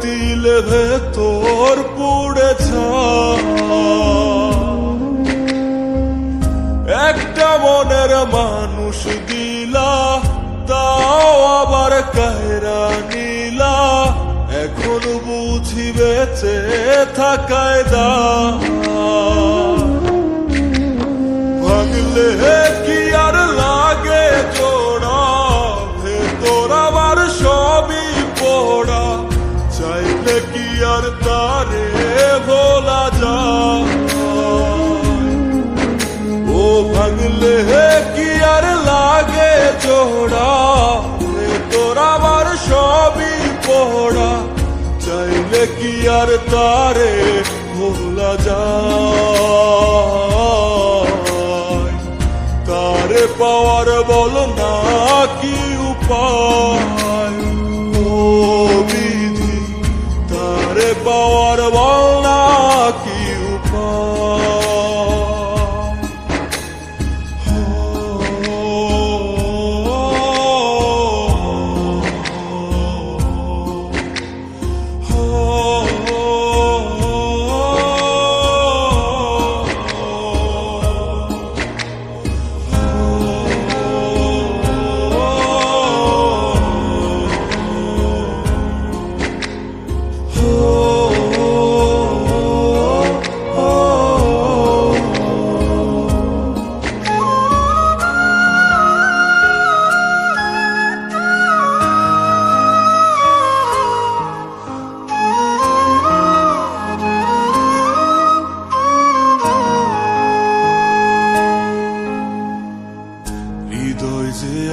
তিলে ভেতর পুড়েছা। একটা মনের মানুষ দিলা, তাও আবার কায়রা নীলা। এখন বুঝি বেঁচে থাকায় দা। ভাঙলে কি আর তারে ভোলা যায়? তারে পাওয়ার বল না কি উপায়?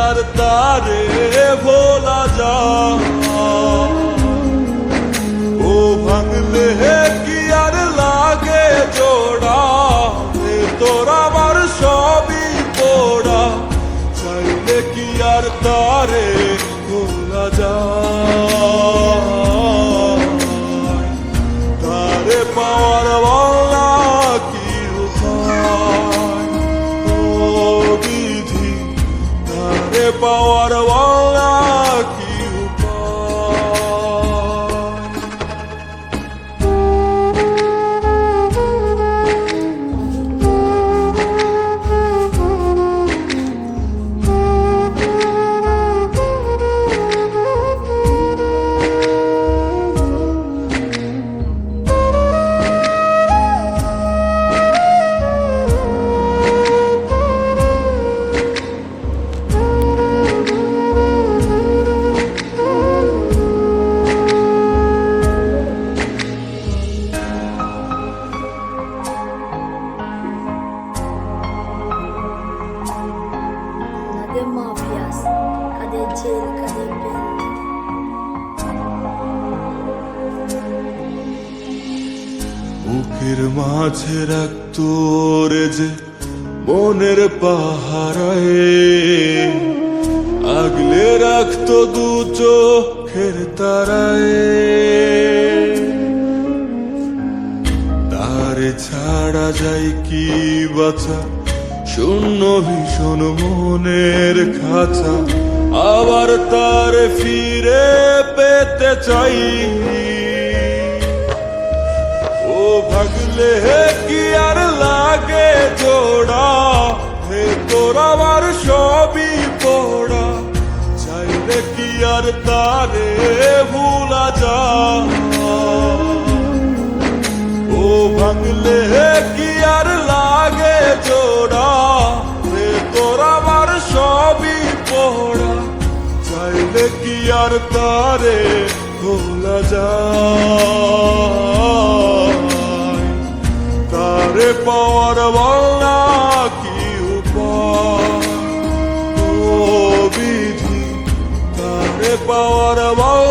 আর তারে ভোলা যা বুকের মাঝে রাখতো রে যে মনের পাহারায় আগলে রাখতো দু চোখের তারায়। তারে ছাড়া যায় কি বাছা? শূন্য ভীষণ মনের খাঁচা। আবার তার ফিরে পেতে চাই। ভাগলে কি আর লাগে জোড়া? হে তোর আমার সবই পোড়া। চাইলে কি আর তারে ভুলা যা ও ভাঙলে কি আর লাগে জোড়া? রে তোর সবই পোড়া। চাইলে কি আর তারে ভোলা যায়? পাওয়ার বলা কি উপায় ও বিধি পাওয়ার বলা